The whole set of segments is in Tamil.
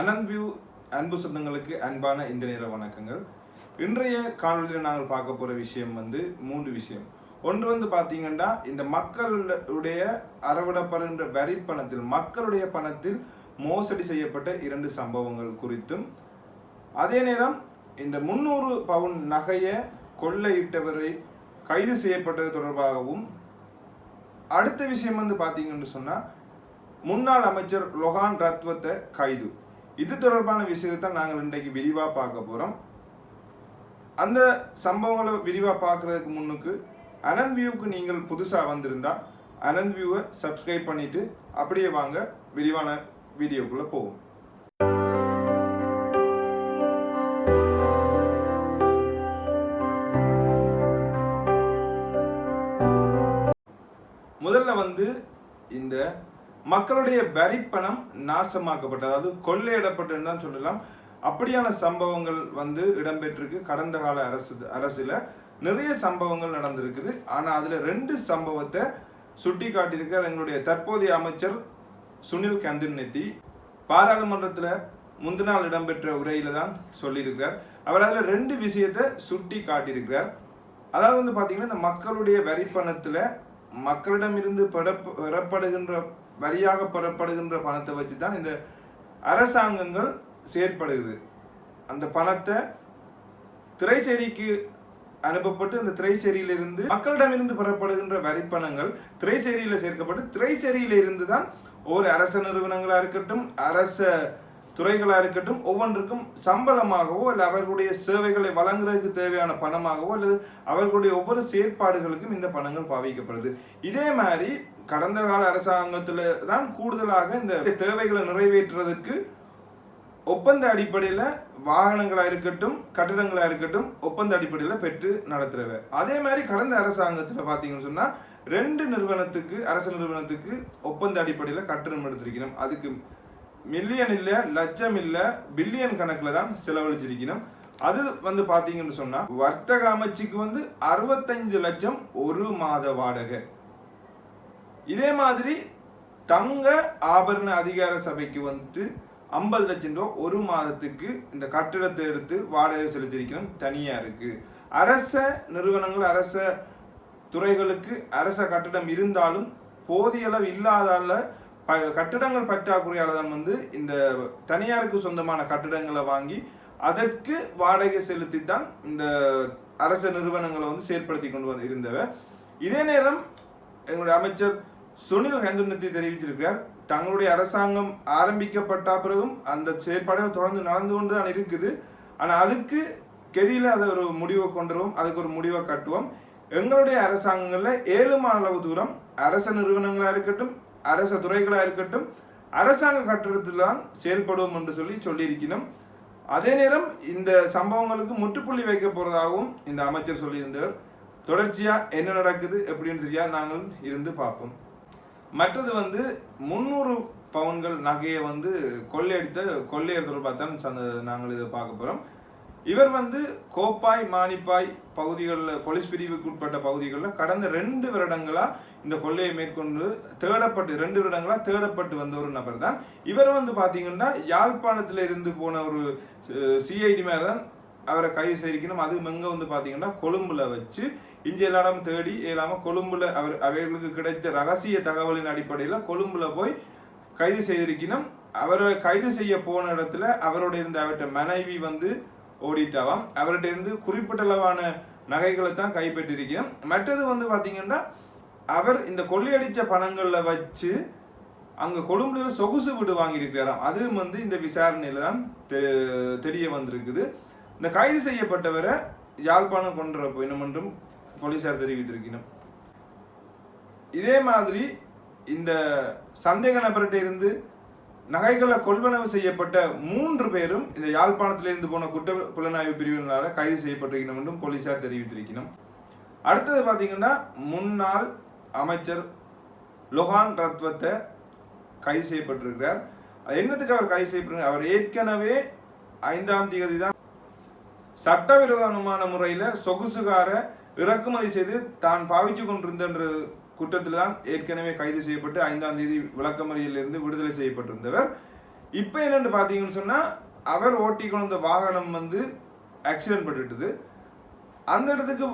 அனந்த் வியூ அன்பு சொந்தங்களுக்கு அன்பான இந்த நேர வணக்கங்கள். இன்றைய காணொலியில் நாங்கள் பார்க்க போகிற விஷயம் வந்து மூன்று விஷயம். ஒன்று வந்து பார்த்தீங்கன்னா இந்த மக்களுடைய அறவிடப்படுகின்ற வரி பணத்தில் மக்களுடைய பணத்தில் மோசடி செய்யப்பட்ட இரண்டு சம்பவங்கள் குறித்தும் அதே நேரம் இந்த முந்நூறு பவுன் நகையை கொள்ளையிட்டவரை கைது செய்யப்பட்டது தொடர்பாகவும் அடுத்த விஷயம் வந்து பார்த்தீங்கன்னு சொன்னால் முன்னாள் அமைச்சர் லொஹான் ரத்வத்தை கைது. இது தொடர்பான விஷயத்தை நாங்கள் இன்றைக்கு விரிவாக பார்க்க போகிறோம் அந்த சம்பவங்களை விரிவாக பார்க்குறதுக்கு முன்னுக்கு அனந்த் வியூவுக்கு நீங்கள் புதுசாக வந்திருந்தால் அனந்த் வியூவை சப்ஸ்கிரைப் பண்ணிட்டு அப்படியே வாங்க விரிவான வீடியோக்குள்ளே போவோம். முதல்ல வந்து இந்த மக்களுடைய வரிப்பணம் நாசமாக்கப்பட்டது. அதாவது கொள்ளையிடப்பட்டதுன்னு தான் சொல்லலாம். அப்படியான சம்பவங்கள் வந்து இடம்பெற்றிருக்கு. கடந்த கால அரசு அரசில் நிறைய சம்பவங்கள் நடந்திருக்குது. ஆனால் அதில் ரெண்டு சம்பவத்தை சுட்டி காட்டியிருக்கார் எங்களுடைய தற்போதைய அமைச்சர் சுனில் கந்தன்நெத்தி பாராளுமன்றத்தில் முந்தினால் இடம்பெற்ற உரையில தான் சொல்லியிருக்கார் அவர் அதில் ரெண்டு விஷயத்தை சுட்டி காட்டியிருக்கிறார் அதாவது வந்து பார்த்தீங்கன்னா இந்த மக்களுடைய வரிப்பணத்தில் மக்களிடமிருந்து பெறப்ப- பெறப்படுகின்ற வரியாக பெறப்படுகின்ற பணத்தை வச்சு தான் இந்த அரசாங்கங்கள் செயற்படுகிறது. அந்த பணத்தை திரைசேரிக்கு அனுப்பப்பட்டு அந்த திரைசேரியிலிருந்து மக்களிடமிருந்து பெறப்படுகின்ற வரிப்பணங்கள் திரைசேரியில் சேர்க்கப்பட்டு திரைசேரியிலிருந்து தான் ஒவ்வொரு அரச நிறுவனங்களாக இருக்கட்டும் அரச துறைகளாக இருக்கட்டும் ஒவ்வொன்றுக்கும் சம்பளமாகவோ இல்லை அவர்களுடைய சேவைகளை வழங்குறதுக்கு தேவையான பணமாகவோ அல்லது அவர்களுடைய ஒவ்வொரு செயற்பாடுகளுக்கும் இந்த பணங்கள் பாவிக்கப்படுது. இதே மாதிரி கடந்த கால அரசாங்கத்தில் தான் கூடுதலாக இந்த தேவைகளை நிறைவேற்றுறதுக்கு ஒப்பந்த அடிப்படையில் வாகனங்களாக இருக்கட்டும் கட்டிடங்களாக இருக்கட்டும் ஒப்பந்த அடிப்படையில் பெற்று நடத்துறவ அதே மாதிரி கடந்த அரசாங்கத்தில் பார்த்தீங்கன்னு சொன்னால் ரெண்டு நிறுவனத்துக்கு அரசு நிறுவனத்துக்கு ஒப்பந்த அடிப்படையில் கட்டணம் எடுத்திருக்கணும் அதுக்கு மில்லியன் இல்லை லட்சம் இல்லை பில்லியன் கணக்கில் தான் செலவழிச்சிருக்கணும். அது வந்து பார்த்தீங்கன்னு சொன்னால் வர்த்தக அமைச்சுக்கு வந்து அறுபத்தஞ்சு லட்சம் ஒரு மாத வாடகை. இதே மாதிரி தங்க ஆபரண அதிகார சபைக்கு வந்துட்டு ஐம்பது லட்சம் ரூபா ஒரு மாதத்துக்கு இந்த கட்டிடத்தை எடுத்து வாடகை செலுத்தியிருக்கணும் தனியாக இருக்குது அரச நிறுவனங்கள் அரச துறைகளுக்கு அரச கட்டிடம் இருந்தாலும் போதிய அளவு இல்லாதால கட்டிடங்கள் பற்றாக்குறையால் தான் வந்து இந்த தனியாருக்கு சொந்தமான கட்டிடங்களை வாங்கி அதற்கு வாடகை செலுத்தி தான் இந்த அரச நிறுவனங்களை வந்து செயற்படுத்தி கொண்டு வந்து இருந்தவர் இதே நேரம் எங்களுடைய அமைச்சர் சுனில் ஹந்துனத்தி தெரிவித்திருக்கிறார் தங்களுடைய அரசாங்கம் ஆரம்பிக்கப்பட்ட பிறகும் அந்த செயற்பாடுகள் தொடர்ந்து நடந்து கொண்டு தான் இருக்குது. ஆனால் அதுக்கு கெதியில் அதை ஒரு முடிவை கொண்டுருவோம் அதுக்கு ஒரு முடிவை கட்டுவோம். எங்களுடைய அரசாங்கங்களில் ஏழுமான அளவு தூரம் அரச நிறுவனங்களாக இருக்கட்டும் அரச துறைகளாக இருக்கட்டும் அரசாங்க கட்டிடத்தில்தான் செயல்படுவோம் என்று சொல்லி சொல்லியிருக்கணும். அதே நேரம் இந்த சம்பவங்களுக்கு முற்றுப்புள்ளி வைக்க போறதாகவும் இந்த அமைச்சர் சொல்லியிருந்தவர் தொடர்ச்சியாக என்ன நடக்குது எப்படின்னு தெரியாது நாங்கள் இருந்து பார்ப்போம். மற்றது வந்து முந்நூறு பவுன்கள் நகையை வந்து கொள்ளையடித்த கொள்ளையர் தொடர்பாக தான் நாங்கள் இதை பார்க்க போகிறோம் இவர் வந்து கோப்பாய் மானிப்பாய் பகுதிகளில் போலீஸ் பிரிவுக்கு உட்பட்ட பகுதிகளில் கடந்த ரெண்டு வருடங்களாக இந்த கொள்ளையை மேற்கொண்டு தேடப்பட்டு ரெண்டு வருடங்களாக தேடப்பட்டு வந்த ஒரு நபர் தான் இவர் வந்து பார்த்தீங்கன்னா யாழ்ப்பாணத்தில் இருந்து போன ஒரு சிஐடி மேல தான் அவரை கைது செய்திருக்கணும். அதுவும் எங்கே வந்து பார்த்தீங்கன்னா கொழும்புல வச்சு இங்க எல்லாரும் தேடி இல்லாமல் கொழும்புல அவர் அவர்களுக்கு கிடைத்த ரகசிய தகவலின் அடிப்படையில் கொழும்புல போய் கைது செய்திருக்கணும். அவரை கைது செய்ய போன இடத்துல அவரோட இருந்த அவர்கிட்ட மனைவி வந்து ஓடிட்டாவாம். அவர்கிட்ட இருந்து குறிப்பிட்ட அளவான நகைகளை தான் கைப்பற்றிருக்கணும் மற்றது வந்து பார்த்தீங்கன்னா அவர் இந்த கொள்ளையடிச்ச பணங்களில் வச்சு அங்க கொழும்புல சொகுசு வீடு வாங்கியிருக்கிறாராம். அதுவும் வந்து இந்த விசாரணையில தான் தெ- தெரிய வந்திருக்குது. இந்த கைது செய்யப்பட்டவரை யாழ்ப்பாணம் கொன்ற போயினும் என்றும் போலீஸார் தெரிவித்திருக்கணும் இதே மாதிரி இந்த சந்தேக நபர்கிட்ட இருந்து நகைகளை கொள்வனவு செய்யப்பட்ட மூன்று பேரும் இந்த யாழ்ப்பாணத்திலிருந்து போன குற்ற புலனாய்வு பிரிவினரால் கைது செய்யப்பட்டிருக்கணும் என்றும் போலீசார் தெரிவித்திருக்கணும். அடுத்தது பார்த்தீங்கன்னா முன்னாள் அமைச்சர் லொஹான் ரத்வத்தை கைது செய்யப்பட்டிருக்கிறார். என்னத்துக்கு அவர் கைது செய்யப்படுறார் அவர் ஏற்கனவே ஐந்தாம் தேதி தான் சட்டவிரோதமான முறையில் சொகுசுகார இறக்குமதி செய்து தான் பாவிச்சு கொண்டிருந்தன்ற குற்றத்தில் தான் ஏற்கனவே கைது செய்யப்பட்டு ஐந்தாம் தேதி விளக்கமறியலிருந்து விடுதலை செய்யப்பட்டிருந்தவர். இப்போ என்னென்னு பார்த்தீங்கன்னு சொன்னால் அவர் ஓட்டி கொண்ட வாகனம் வந்து ஆக்சிடென்ட் பட்டுட்டுது அந்த இடத்துக்கு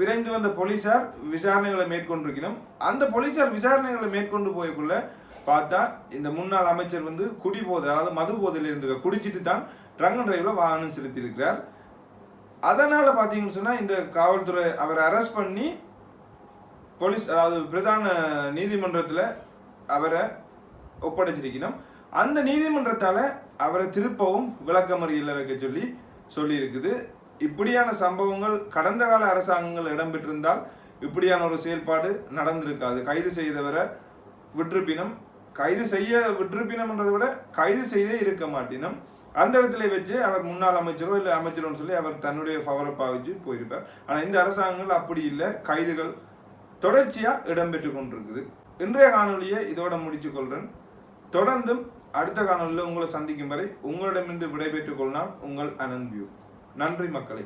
விரைந்து வந்த போலீஸார் விசாரணைகளை மேற்கொண்டிருக்கணும். அந்த போலீசார் விசாரணைகளை மேற்கொண்டு போய்க்குள்ள பார்த்தா இந்த முன்னாள் அமைச்சர் வந்து குடி போதை அதாவது மது போதையில் இருந்து குடிச்சிட்டு தான் ட்ரங்க் டிரைவில் வாகனம் செலுத்தியிருக்கிறார். அதனால் பார்த்தீங்கன்னு சொன்னால் இந்த காவல்துறை அவரை அரெஸ்ட் பண்ணி போலீஸ் அதாவது பிரதான நீதிமன்றத்தில் அவரை ஒப்படைச்சிருக்கணும். அந்த நீதிமன்றத்தால் அவரை திருப்பவும் விளக்கமறியில் வைக்க சொல்லி சொல்லியிருக்குது. இப்படியான சம்பவங்கள் கடந்த கால அரசாங்கங்கள் இடம்பெற்றிருந்தால் இப்படியான ஒரு செயல்பாடு நடந்திருக்காது. கைது செய்தவரை விட்டிருப்பினம் கைது செய்ய விட்டிருப்பினம்ன்றதை விட கைது செய்தே இருக்க மாட்டினம். அந்த இடத்துல வச்சு அவர் முன்னாள் அமைச்சரோ இல்லை அமைச்சரோன்னு சொல்லி அவர் தன்னுடைய பவரை பாவிச்சு போயிருப்பார். ஆனால் இந்த அரசாங்கங்கள் அப்படி இல்லை. கைதுகள் தொடர்ச்சியாக இடம்பெற்று கொண்டிருக்குது. இன்றைய காணொலியை இதோட முடிச்சு தொடர்ந்தும் அடுத்த காணொலியில் உங்களை சந்திக்கும் வரை உங்களிடமிருந்து விடைபெற்றுக் கொள்ளலாம் உங்கள் அனந்த் வியூ நன்றி மக்களே.